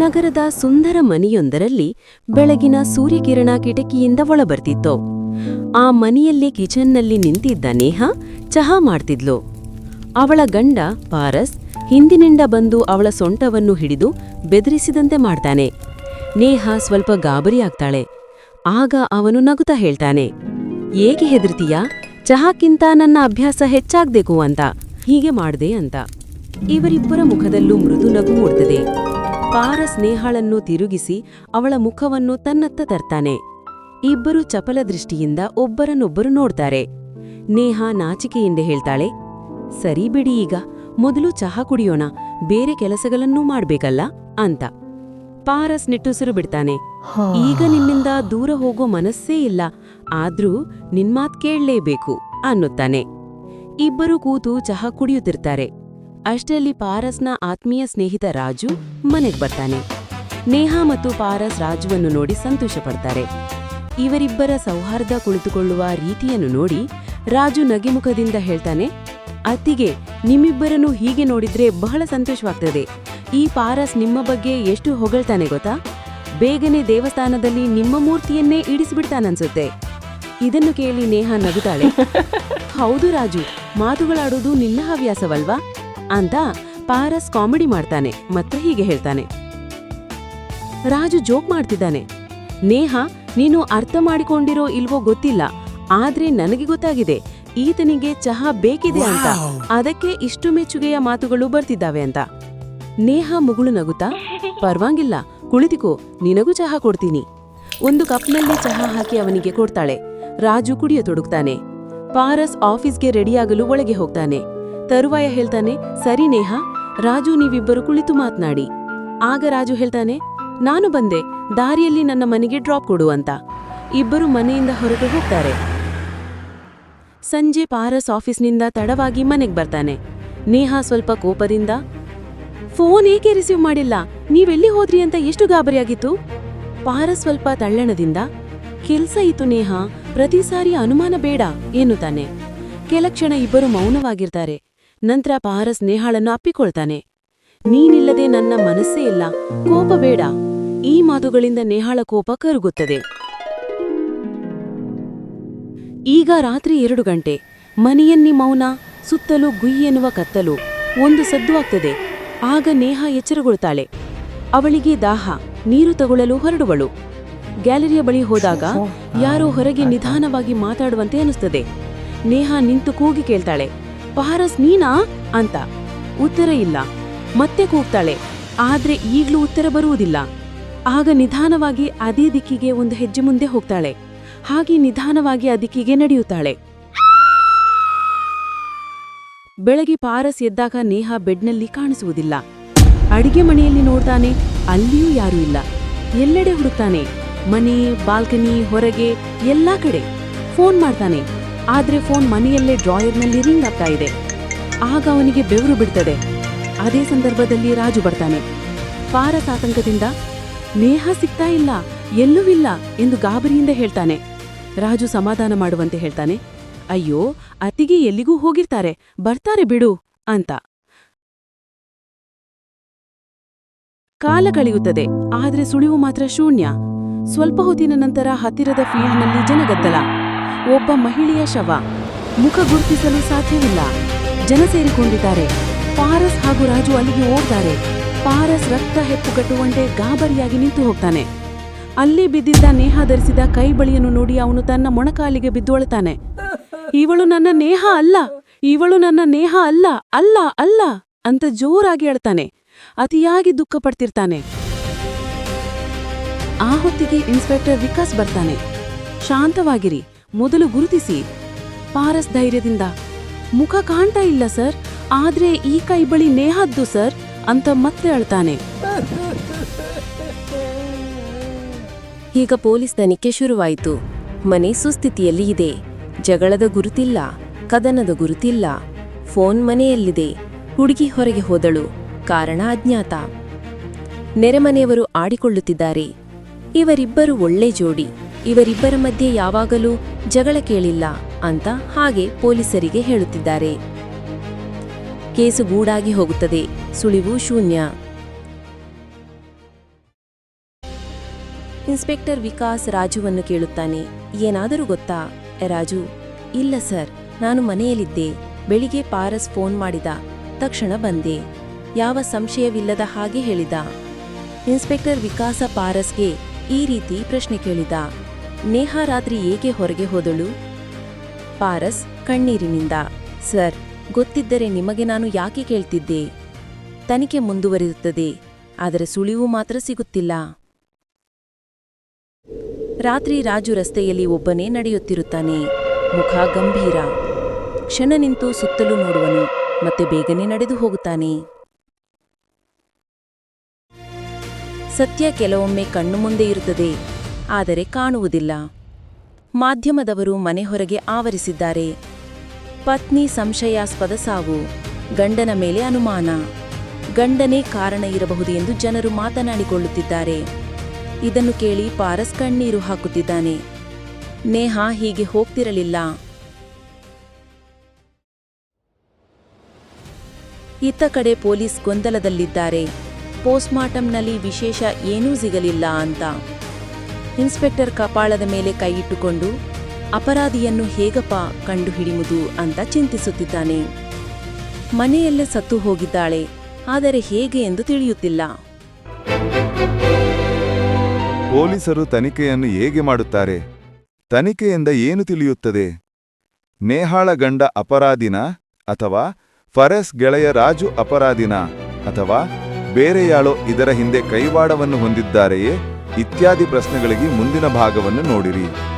ನಗರದ ಸುಂದರ ಮನೆಯೊಂದರಲ್ಲಿ ಬೆಳಗಿನ ಸೂರ್ಯಕಿರಣ ಕಿಟಕಿಯಿಂದ ಒಳಬರ್ತಿತ್ತು. ಆ ಮನೆಯಲ್ಲಿ ಕಿಚನ್ನಲ್ಲಿ ನಿಂತಿದ್ದ ನೇಹ ಚಹಾ ಮಾಡ್ತಿದ್ಲು. ಅವಳ ಗಂಡ ಪಾರಸ್ ಹಿಂದಿನಿಂದ ಬಂದು ಅವಳ ಸೊಂಟವನ್ನು ಹಿಡಿದು ಬೆದರಿಸಿದಂತೆ ಮಾಡ್ತಾನೆ. ನೇಹ ಸ್ವಲ್ಪ ಗಾಬರಿಯಾಗ್ತಾಳೆ ಆಗ ಅವನು ನಗುತ್ತಾ ಹೇಳ್ತಾನೆ, ಏಕೆ ಹೆದರ್ತೀಯಾ? ಚಹಾಕ್ಕಿಂತ ನನ್ನ ಅಭ್ಯಾಸ ಹೆಚ್ಚಾಗ್ಬೇಕು ಅಂತ, ಹೀಗೆ ಮಾಡ್ದೆ ಅಂತ. ಇವರಿಬ್ಬರ ಮುಖದಲ್ಲೂ ಮೃದು ನಗು ಮೂಡ್ತದೆ ಪಾರಸ್ ಸ್ನೇಹಾಳನ್ನು ತಿರುಗಿಸಿ ಅವಳ ಮುಖವನ್ನು ತನ್ನತ್ತ ತರ್ತಾನೆ. ಇಬ್ಬರು ಚಪಲ ದೃಷ್ಟಿಯಿಂದ ಒಬ್ಬರನ್ನೊಬ್ಬರು ನೋಡ್ತಾರೆ. ನೇಹ ನಾಚಿಕೆಯಿಂದ ಹೇಳ್ತಾಳೆ ಸರಿ ಬಿಡಿ ಈಗ ಮೊದಲು ಚಹಾ ಕುಡಿಯೋಣ ಬೇರೆ ಕೆಲಸಗಳನ್ನೂ ಮಾಡ್ಬೇಕಲ್ಲ? ಅಂತ. ಪಾರಸ್ ನಿಟ್ಟುಸಿರು ಬಿಡ್ತಾನೆ ಈಗ ನಿನ್ನಿಂದ ದೂರ ಹೋಗೋ ಮನಸ್ಸೇ ಇಲ್ಲ ಆದ್ರೂ ನಿನ್ಮಾತ್ ಕೇಳಲೇಬೇಕು ಅನ್ನುತ್ತಾನೆ. ಇಬ್ಬರು ಕೂತು ಚಹಾ ಕುಡಿಯುತ್ತಿರ್ತಾರೆ. ಅಷ್ಟರಲ್ಲಿ ಪಾರಸ್ನ ಆತ್ಮೀಯ ಸ್ನೇಹಿತ ರಾಜು ಮನೆಗೆ ಬರ್ತಾನೆ. ನೇಹಾ ಮತ್ತು ಪಾರಸ್ ರಾಜುವನ್ನು ನೋಡಿ ಸಂತೋಷ ಪಡ್ತಾರೆ ಇವರಿಬ್ಬರ ಸೌಹಾರ್ದ ಕುಳಿತುಕೊಳ್ಳುವ ರೀತಿಯನ್ನು ನೋಡಿ ರಾಜು ನಗೆಮುಖದಿಂದ ಹೇಳ್ತಾನೆ, ಅತ್ತಿಗೆ, ನಿಮ್ಮಿಬ್ಬರನ್ನು ಹೀಗೆ ನೋಡಿದ್ರೆ ಬಹಳ ಸಂತೋಷವಾಗ್ತದೆ. ಈ ಪಾರಸ್ ನಿಮ್ಮ ಬಗ್ಗೆ ಎಷ್ಟು ಹೊಗಳ್ತಾನೆ ಗೊತ್ತಾ? ಬೇಗನೆ ದೇವಸ್ಥಾನದಲ್ಲಿ ನಿಮ್ಮ ಮೂರ್ತಿಯನ್ನೇ ಇಡಿಸಿಬಿಡ್ತಾನನ್ಸುತ್ತೆ. ಇದನ್ನು ಕೇಳಿ ನೇಹಾ ನಗುತ್ತಾಳೆ. ಹೌದು ರಾಜು ಮಾತುಗಳಾಡೋದು ನಿನ್ನ ಹವ್ಯಾಸವಲ್ವಾ? ಅಂತ ಪಾರಸ್ ಕಾಮಿಡಿ ಮಾಡ್ತಾನೆ ಮತ್ತೆ ಹೀಗೆ ಹೇಳ್ತಾನೆ. ರಾಜು ಜೋಕ್ ಮಾಡ್ತಿದ್ದಾನೆ. ನೇಹ ನೀನು ಅರ್ಥ ಮಾಡಿಕೊಂಡಿರೋ ಇಲ್ವೋ ಗೊತ್ತಿಲ್ಲ ಆದ್ರೆ ನನಗೆ ಗೊತ್ತಾಗಿದೆ ಈತನಿಗೆ ಚಹಾ ಬೇಕಿದೆ ಅಂತ ಅದಕ್ಕೆ ಇಷ್ಟು ಮೆಚ್ಚುಗೆಯ ಮಾತುಗಳು ಬರ್ತಿದ್ದಾವೆ ಅಂತ. ನೇಹ ಮುಗುಳು ನಗುತ್ತಾ ಪರ್ವಾಗಿಲ್ಲ ಕುಳಿತಿಕೋ ನಿನಗೂ ಚಹಾ ಕೊಡ್ತೀನಿ. ಒಂದು ಕಪ್ನಲ್ಲಿ ಚಹಾ ಹಾಕಿ ಅವನಿಗೆ ಕೊಡ್ತಾಳೆ. ರಾಜು ಕುಡಿಯತೊಡಗ್ತಾನೆ. ಪಾರಸ್ ಆಫೀಸ್ಗೆ ರೆಡಿಯಾಗಲು ಒಳಗೆ ಹೋಗ್ತಾನೆ. ತರುವಾಯ ಹೇಳ್ತಾನೆ, ಸರಿ ನೇಹ, ರಾಜು ನೀವಿಬ್ಬರು ಕುಳಿತು ಮಾತನಾಡಿ. ಆಗ ರಾಜು ಹೇಳ್ತಾನೆ, ನಾನು ಬಂದೆ, ದಾರಿಯಲ್ಲಿ ನನ್ನ ಮನೆಗೆ ಡ್ರಾಪ್ ಕೊಡು ಅಂತ. ಇಬ್ಬರು ಮನೆಯಿಂದ ಹೊರಗೆ ಹೋಗ್ತಾರೆ. ಸಂಜೆ ಪಾರಸ್ ಆಫೀಸ್ನಿಂದ ತಡವಾಗಿ ಮನೆಗೆ ಬರ್ತಾನೆ. ನೇಹ ಸ್ವಲ್ಪ ಕೋಪದಿಂದ, ಫೋನ್ ಏಕೆ ರಿಸೀವ್ ಮಾಡಿಲ್ಲ? ನೀವೆಲ್ಲಿ ಹೋದ್ರಿ ಅಂತ ಎಷ್ಟು ಗಾಬರಿಯಾಗಿತ್ತು? ಪಾರಸ್ ಸ್ವಲ್ಪ ತಳ್ಳಣದಿಂದ, ಕೆಲ್ಸ ಇತ್ತು ನೇಹ, ಪ್ರತಿ ಸಾರಿ ಅನುಮಾನ ಬೇಡ, ಎನ್ನುತ್ತಾನೆ. ಕೆಲಕ್ಷಣ ಇಬ್ಬರು ಮೌನವಾಗಿರ್ತಾರೆ. ನಂತರ ಪಹಾರ ಸ್ನೇಹಾಳನ್ನು ಅಪ್ಪಿಕೊಳ್ತಾನೆ. ನೀನಿಲ್ಲದೆ ನನ್ನ ಮನಸ್ಸೇ ಇಲ್ಲ. ಕೋಪ ಬೇಡ. ಈ ಮಾತುಗಳಿಂದ ನೇಹಾಳ ಕೋಪ ಕರುಗುತ್ತದೆ. ಈಗ ರಾತ್ರಿ ಎರಡು ಗಂಟೆ. ಮನೆಯನ್ನಿ ಮೌನ ಸುತ್ತಲೂ ಗುಯ್ ಎನ್ನುವ ಕತ್ತಲು ಒಂದು ಸದ್ದು ಆಗ್ತದೆ ಆಗ ನೇಹ ಎಚ್ಚರಗೊಳ್ತಾಳೆ. ಅವಳಿಗೆ ದಾಹ ನೀರು ತಗೊಳ್ಳಲು ಹೊರಡುವಳು. ಗ್ಯಾಲರಿಯ ಬಳಿ ಹೋದಾಗ ಯಾರೋ ಹೊರಗೆ ನಿಧಾನವಾಗಿ ಮಾತಾಡುವಂತೆ ಅನಿಸ್ತದೆ ನೇಹ ನಿಂತು ಕೂಗಿ ಕೇಳ್ತಾಳೆ. ಪಾರಸ್ ನೀನಾ? ಅಂತ. ಉತ್ತರ ಇಲ್ಲ. ಮತ್ತೆ ಕೂಗ್ತಾಳೆ. ಆದ್ರೆ ಈಗ್ಲೂ ಉತ್ತರ ಬರುವುದಿಲ್ಲ. ಆಗ ನಿಧಾನವಾಗಿ ಅದೇ ದಿಕ್ಕಿಗೆ ಒಂದು ಹೆಜ್ಜೆ ಮುಂದೆ ಹೋಗ್ತಾಳೆ. ಹಾಗೆ ನಿಧಾನವಾಗಿ ಆ ದಿಕ್ಕಿಗೆ ನಡೆಯುತ್ತಾಳೆ. ಬೆಳಗ್ಗೆ ಪಾರಸ್ ಎದ್ದಾಗ ನೇಹ ಬೆಡ್ನಲ್ಲಿ ಕಾಣಿಸುವುದಿಲ್ಲ. ಅಡಿಗೆ ಮನೆಯಲ್ಲಿ ನೋಡ್ತಾನೆ, ಅಲ್ಲಿಯೂ ಯಾರೂ ಇಲ್ಲ. ಎಲ್ಲೆಡೆ ಹುಡುಕ್ತಾನೆ. ಮನೆ, ಬಾಲ್ಕನಿ, ಹೊರಗೆ, ಎಲ್ಲಾ ಕಡೆ. ಫೋನ್ ಮಾಡ್ತಾನೆ. ಆದ್ರೆ ಫೋನ್ ಮನೆಯಲ್ಲೇ ಡ್ರಾಯರ್ನಲ್ಲಿ ರಿಂಗ್ ಆಗ್ತಾ ಇದೆ. ಆಗ ಅವನಿಗೆ ಬೆವರು ಬಿಡ್ತದೆ. ಅದೇ ಸಂದರ್ಭದಲ್ಲಿ ರಾಜು ಬರ್ತಾನೆ. ಪಾರಸ್ ಆತಂಕದಿಂದ, ನೇಹ ಸಿಗ್ತಾ ಇಲ್ಲ, ಎಲ್ಲೂ ಇಲ್ಲ, ಎಂದು ಗಾಬರಿಯಿಂದ ಹೇಳ್ತಾನೆ. ರಾಜು ಸಮಾಧಾನ ಮಾಡುವಂತೆ ಹೇಳ್ತಾನೆ. ಅಯ್ಯೋ, ಅತ್ತಿಗೆ ಎಲ್ಲಿಗೂ ಹೋಗಿರ್ತಾರೆ, ಬರ್ತಾರೆ ಬಿಡು, ಅಂತ. ಕಾಲ ಕಳೆಯುತ್ತದೆ. ಆದ್ರೆ ಸುಳಿವು ಮಾತ್ರ ಶೂನ್ಯ. ಸ್ವಲ್ಪ ಹೊತ್ತಿನ ನಂತರ ಹತ್ತಿರದ ಫೀಲ್ಡ್ನಲ್ಲಿ ಜನಗದ್ದಲ ಒಬ್ಬ ಮಹಿಳೆಯ ಶವ. ಮುಖ ಗುರುತಿಸಲು ಸಾಧ್ಯವಿಲ್ಲ. ಜನ ಸೇರಿಕೊಂಡಿದ್ದಾರೆ. ಪಾರಸ್ ಹಾಗೂ ರಾಜು ಅಲ್ಲಿಗೆ ಓಡ್ತಾರೆ. ಪಾರಸ್ ರಕ್ತ ಹೆಪ್ಪುಗಟ್ಟುವಂತೆ ಗಾಬರಿಯಾಗಿ ನಿಂತು ಹೋಗ್ತಾನೆ. ಅಲ್ಲಿ ಬಿದ್ದಿದ್ದ ನೇಹ ಧರಿಸಿದ ಕೈ ಬಳಿಯನ್ನು ನೋಡಿ ಅವನು ತನ್ನ ಮೊಣಕಾಲಿಗೆ ಬಿದ್ದೊಳ್ತಾನೆ. ಇವಳು ನನ್ನ ನೇಹ ಅಲ್ಲ. ಇವಳು ನನ್ನ ನೇಹ ಅಲ್ಲ. ಅಲ್ಲ ಅಲ್ಲ ಅಂತ ಜೋರಾಗಿ ಹೇಳ್ತಾನೆ ಅತಿಯಾಗಿ ದುಃಖ ಪಡ್ತಿರ್ತಾನೆ. ಆ ಹೊತ್ತಿಗೆ ಇನ್ಸ್ಪೆಕ್ಟರ್ ವಿಕಾಸ್ ಬರ್ತಾನೆ. ಶಾಂತವಾಗಿರಿ. ಮೊದಲು ಗುರುತಿಸಿ. ಪಾರಸ್ ಧೈರ್ಯದಿಂದ, ಮುಖ ಕಾಣ್ತಾ ಇಲ್ಲ ಸರ್, ಆದ್ರೆ ಈ ಕೈ ಬಳಿ ನೇಹದ್ದು ಸರ್, ಅಂತ ಮತ್ತೆ ಅಳ್ತಾನೆ. ಈಗ ಪೊಲೀಸ್ ತನಿಖೆ ಶುರುವಾಯಿತು. ಮನೆ ಸುಸ್ಥಿತಿಯಲ್ಲಿ ಇದೆ. ಜಗಳದ ಗುರುತಿಲ್ಲ, ಕದನದ ಗುರುತಿಲ್ಲ. ಫೋನ್ ಮನೆಯಲ್ಲಿದೆ. ಹುಡುಗಿ ಹೊರಗೆ ಹೋದಳು. ಕಾರಣ ಅಜ್ಞಾತ. ನೆರೆಮನೆಯವರು ಆಡಿಕೊಳ್ಳುತ್ತಿದ್ದಾರೆ. ಇವರಿಬ್ಬರು ಒಳ್ಳೆ ಜೋಡಿ. ಇವರಿಬ್ಬರ ಮಧ್ಯೆ ಯಾವಾಗಲೂ ಜಗಳ ಕೇಳಿಲ್ಲ ಅಂತ ಹಾಗೆ ಪೊಲೀಸರಿಗೆ ಹೇಳುತ್ತಿದ್ದಾರೆ. ಕೇಸು ಗೂಡಾಗಿ ಹೋಗುತ್ತದೆ. ಸುಳಿವು ಶೂನ್ಯ. ಇನ್ಸ್ಪೆಕ್ಟರ್ ವಿಕಾಸ್ ರಾಜುವನ್ನು ಕೇಳುತ್ತಾನೆ. ಏನಾದರೂ ಗೊತ್ತಾ? ರಾಜು, ಇಲ್ಲ ಸರ್, ನಾನು ಮನೆಯಲ್ಲಿದ್ದೆ. ಬೆಳಿಗ್ಗೆ ಪಾರಸ್ ಫೋನ್ ಮಾಡಿದ. ತಕ್ಷಣ ಬಂದೆ. ಯಾವ ಸಂಶಯವಿಲ್ಲದ ಹಾಗೆ ಹೇಳಿದ. ಇನ್ಸ್ಪೆಕ್ಟರ್ ವಿಕಾಸ ಪಾರಸ್ಗೆ ಈ ರೀತಿ ಪ್ರಶ್ನೆ ಕೇಳಿದ. ನೇಹಾ ರಾತ್ರಿ ಏಕೆ ಹೊರಗೆ ಹೋದಳು? ಪಾರಸ್ ಕಣ್ಣೀರಿನಿಂದ, ಸರ್, ಗೊತ್ತಿದ್ದರೆ ನಿಮಗೆ ನಾನು ಯಾಕೆ ಕೇಳ್ತಿದ್ದೆ? ತನಿಖೆ ಮುಂದುವರಿಯುತ್ತದೆ, ಆದರೆ ಸುಳಿವು ಮಾತ್ರ ಸಿಗುತ್ತಿಲ್ಲ. ರಾತ್ರಿ ರಾಜು ರಸ್ತೆಯಲ್ಲಿ ಒಬ್ಬನೇ ನಡೆಯುತ್ತಿರುತ್ತಾನೆ. ಮುಖ ಗಂಭೀರ. ಕ್ಷಣ ನಿಂತು ಸುತ್ತಲೂ ನೋಡುವನು, ಮತ್ತೆ ಬೇಗನೆ ನಡೆದು ಹೋಗುತ್ತಾನೆ. ಸತ್ಯ ಕೆಲವೊಮ್ಮೆ ಕಣ್ಣು ಮುಂದೆ ಇರುತ್ತದೆ. ಆದರೆ ಕಾಣುವುದಿಲ್ಲ. ಮಾಧ್ಯಮದವರು ಮನೆ ಹೊರಗೆ ಆವರಿಸಿದ್ದಾರೆ. ಪತ್ನಿ ಸಂಶಯಾಸ್ಪದ ಸಾವು, ಗಂಡನ ಮೇಲೆ ಅನುಮಾನ. ಗಂಡನೇ ಕಾರಣ ಇರಬಹುದು ಎಂದು ಜನರು ಮಾತನಾಡಿಕೊಳ್ಳುತ್ತಿದ್ದಾರೆ. ಇದನ್ನು ಕೇಳಿ ಪಾರಸ್ ಕಣ್ಣೀರು ಹಾಕುತ್ತಿದ್ದಾನೆ. ನೇಹಾ ಹೀಗೆ ಹೋಗ್ತಿರಲಿಲ್ಲ. ಇತ್ತ ಕಡೆ ಪೊಲೀಸ್ ಗೊಂದಲದಲ್ಲಿದ್ದಾರೆ. ಪೋಸ್ಟ್ಮಾರ್ಟಂನಲ್ಲಿ ವಿಶೇಷ ಏನೂ ಸಿಗಲಿಲ್ಲ ಅಂತ. ಇನ್ಸ್ಪೆಕ್ಟರ್ ಕಪಾಳದ ಮೇಲೆ ಕೈಯಿಟ್ಟುಕೊಂಡು, ಅಪರಾಧಿಯನ್ನು ಹೇಗಪ್ಪ ಕಂಡುಹಿಡಿಯುವುದು ಅಂತ ಚಿಂತಿಸುತ್ತಿದ್ದಾನೆ. ಮನೆಯಲ್ಲೇ ಸತ್ತು ಹೋಗಿದ್ದಾಳೆ, ಆದರೆ ಹೇಗೆ ಎಂದು ತಿಳಿಯುತ್ತಿಲ್ಲ. ಪೊಲೀಸರು ತನಿಖೆಯನ್ನು ಹೇಗೆ ಮಾಡುತ್ತಾರೆ? ತನಿಖೆಯಿಂದ ಏನು ತಿಳಿಯುತ್ತದೆ? ನೇಹಾಳ ಗಂಡ ಅಪರಾಧಿನ, ಅಥವಾ ಫರೆಸ್ ಗೆಳೆಯ ರಾಜು ಅಪರಾಧಿನ, ಅಥವಾ ಬೇರೆಯಾಳೋ ಇದರ ಹಿಂದೆ ಕೈವಾಡವನ್ನು ಹೊಂದಿದ್ದಾರೆಯೇ? ಇತ್ಯಾದಿ ಪ್ರಶ್ನೆಗಳಿಗೆ ಮುಂದಿನ ಭಾಗವನ್ನು ನೋಡಿರಿ.